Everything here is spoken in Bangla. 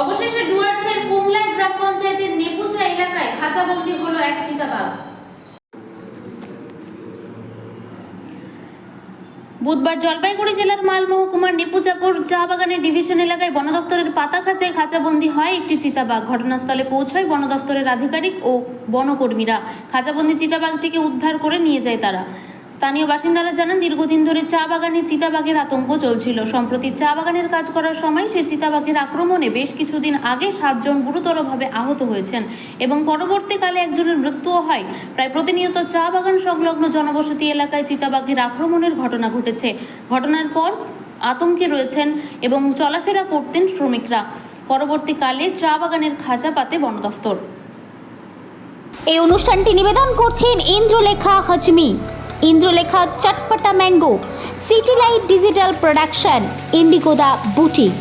অবশেষে ডুয়ার্সের কুমলাই গ্রাম পঞ্চায়েতের নেপুচা এলাকায় খাঁচাবন্দি হলো এক চিতাবাঘ। বুধবার জলপাইগুড়ি জেলার মাল মহকুমার নেপুচাপুর চা বাগানের ডিভিশন এলাকায় বন দফতরের পাতা খাঁচায় খাঁচাবন্দি হয় একটি চিতাবাঘ। ঘটনাস্থলে পৌঁছয় বন দফতরের আধিকারিক ও বনকর্মীরা। খাঁচাবন্দি চিতাবাঘটিকে উদ্ধার করে নিয়ে যায় তারা। স্থানীয় বাসিন্দারা জানান, দীর্ঘদিন ধরে চা বাগানে চিতাবাঘের আতঙ্ক চলছিল। সম্প্রতি চা বাগানের কাজ করার সময় সে চিতাবাঘের আক্রমণে বেশ কিছুদিন আগে সাতজন গুরুতরভাবে আহত হয়েছেন এবং পরবর্তীকালে একজনের মৃত্যুও হয়। প্রায় প্রতিনিয়ত চা বাগান সংলগ্ন জনবসতি এলাকায় চিতাবাঘের আক্রমণের ঘটনা ঘটেছে। ঘটনার পর আতঙ্কে রয়েছেন এবং চলাফেরা করতেন শ্রমিকরা। পরবর্তীকালে চা বাগানের খাঁচা পাতে বন দফতর। এই অনুষ্ঠানটি নিবেদন করছেন Indralekha Hajmi. Indralekha Chatpata mango city light digital production ইন্ডিগোদা boutique.